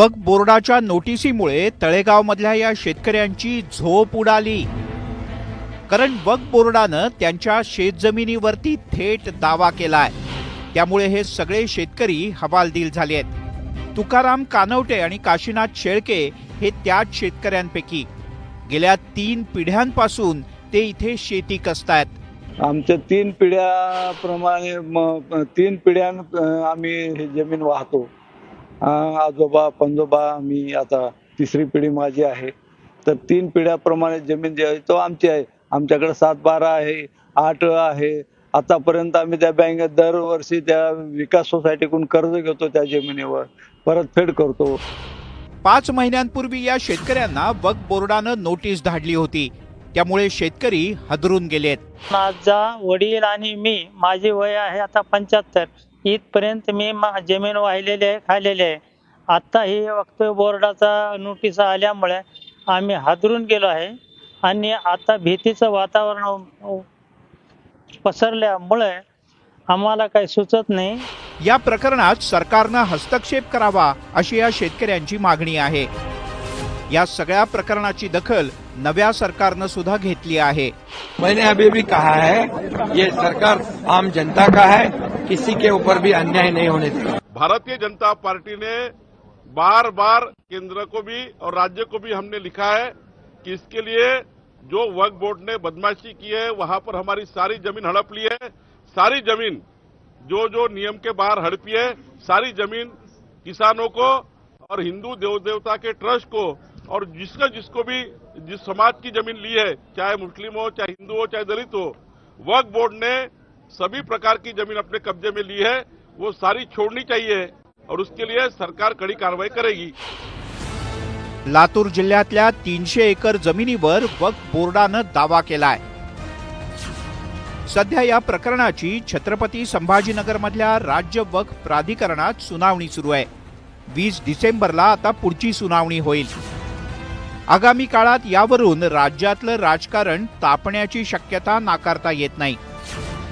वक्फ बोर्डाच्या नोटिसीमुळे तळेगावमधल्या या शेतकऱ्यांची झोप उडाली. कारण वक्फ बोर्डानं त्यांच्या शेतजमिनीवरती थेट दावा केलाय. त्यामुळे हे सगळे शेतकरी हवालदिल झाले आहेत. तुकाराम कानवटे आणि काशीनाथ शेळके हे त्याच शेतकऱ्यांपैकी. गेल्या तीन पिढ्यांपासून ते इथे शेती कसतायत. आमच्या तीन पिढ्याप्रमाणे तीन पिढ्यां आम्ही हे जमीन वाहतो. आजोबा पंजोबा मी आता तिसरी पिढी माझी आहे. तर तीन पिढ्याप्रमाणे जमीन जी आहे तो आमची आहे. आमच्याकडे सात बारा आहे आठ आहे. आतापर्यंत आम्ही त्या बँकेत दरवर्षी त्या विकास सोसायटीकडून कर्ज घेतो त्या जमिनीवर. परतफेड करतो. पाच महिन्यांपूर्वी या शेतकऱ्यांना वक बोर्डानं नोटीस धाडली होती. त्यामुळे शेतकरी हदरून गेलेत. माझा वडील आणि मी माझी वय आहे आता पंच्याहत्तर. इथपर्यंत मी जमीन वाहिलेली आहे खाल्लेली आहे. आता ही वक्त बोर्डाचा नोटीस आल्यामुळे आम्ही हादरून गेलो आहे. आणि आता भीतीचं वातावरण पसरल्यामुळे आम्हाला काही सुचत नाही. या प्रकरणात सरकारनं हस्तक्षेप करावा अशी या शेतकऱ्यांची मागणी आहे. या सगळ्या प्रकरणाची दखल नव्या सरकार सरकारनं सुद्धा घेतली आहे. मैंने अभी भी कहा है ये सरकार आम जनता का है किसी के ऊपर भी अन्याय नहीं होने देगा भारतीय जनता पार्टी ने बार बार केंद्र को भी और राज्य को भी हमने लिखा है कि इसके लिए जो वर्क बोर्ड ने बदमाशी की है वहाँ पर हमारी सारी ज़मीन हड़प ली है। सारी ज़मीन जो जो नियम के बाहर हड़पी है सारी ज़मीन किसानों को और हिंदू देव देवता के ट्रस्ट को और जिसका जिसको भी जिस समाज की जमीन ली है चाहे मुस्लिम हो चाहे हिंदू हो चाहे दलित हो वक्फ बोर्ड ने सभी प्रकार की जमीन अपने कब्जे में ली है वो सारी छोड़नी चाहिए और उसके लिए सरकार कड़ी कार्रवाई करेगी। लातूर जिल्ह्यातल्या तीनशे एकर जमिनीवर वक्फ बोर्डानं दावा केलाय. सध्या या प्रकरणाची छत्रपती संभाजीनगरमधल्या राज्य वक्फ प्राधिकरणात सुनावणी सुरू आहे. वीस डिसेंबरला आता पुढची सुनावणी होईल. आगामी काळात यावरून राज्यातलं राजकारण तापण्याची शक्यता नाकारता येत नाही.